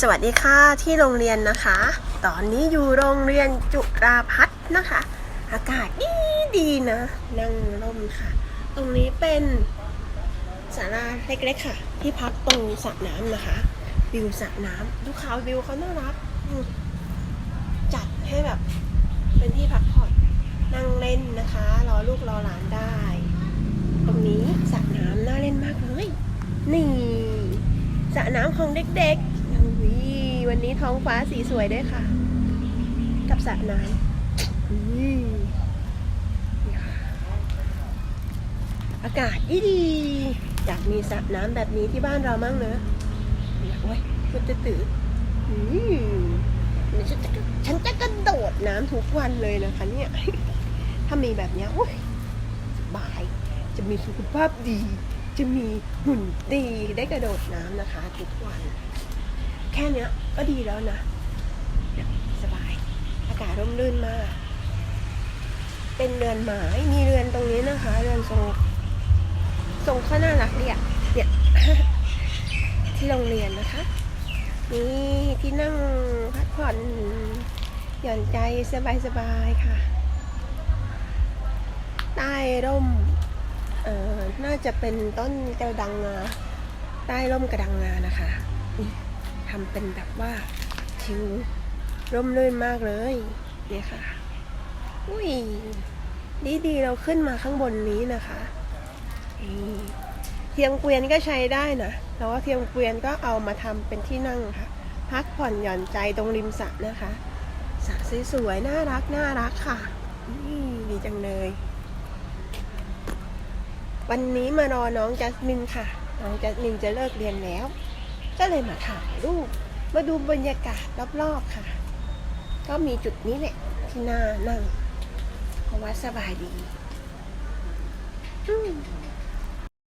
สวัสดีค่ะที่โรงเรียนนะคะ ตอนนี้อยู่โรงเรียนจุฬาพัฒน์นะคะ อากาศดีดีนะ นั่งร่มค่ะ ตรงนี้เป็นศาลาเล็กๆค่ะ ที่พักตรงสระน้ำนะคะวิวสระน้ำดูเขาวิวเขาน่ารักจัดให้แบบ เป็นที่พักผ่อนนั่งเล่นนะคะ รอลูกรอหลานได้ ตรงนี้สระน้ำน่าเล่นมากเลยนี่สระน้ำของเด็กๆ วันนี้ท้องฟ้าสีสวยด้วยค่ะ กับสระน้ำอากาศดีดีอยากมีสระน้ำแบบนี้ที่บ้านเรามั่งเนอะอยากโอ้ยมันจะตื่นเดี๋ยวฉันจะฉันจะกระโดดน้ำทุกวันเลยนะคะเนี่ย ถ้ามีแบบนี้โอ้ยสบาย จะมีสุขภาพดี จะมีหุ่นดีได้กระโดดน้ำนะคะทุกวัน แค่เนี้ยก็ดีแล้วนะ สบาย อากาศร่มรื่นมาก เป็นเรือนไม้มีเรือนตรงนี้นะคะ เรือนทรงทรงเขาน่ารักดีอะเนี่ยที่โรงเรียนนะคะ นี่ที่นั่งพักผ่อนหย่อนใจสบายๆค่ะ ใต้ร่ม เอ่อ น่าจะเป็นต้นกระดังงา ใต้ร่มกระดังงานะคะนี่ ทำเป็นแบบว่าทิวร่มรื่นมากเลยเนี่ยค่ะ อุ้ย ดีดีๆเราขึ้นมาข้างบนนี้นะคะเทียมเกวียนก็ใช้ได้นะแต่ว่าเทียมเกวียนก็เอามาทำเป็นที่นั่งค่ะ พักผ่อนหย่อนใจตรงริมสระนะคะสระสวยๆน่ารักน่ารักค่ะนี่ดีจังเลย วันนี้มารอน้องจัสมินค่ะ น้องจัสมินจะเลิกเรียนแล้ว ก็เลยมาถ่ายรูปมาดูบรรยากาศรอบๆค่ะ ก็มีจุดนี้แหละที่น่านั่งเพราะว่าสบายดี อืม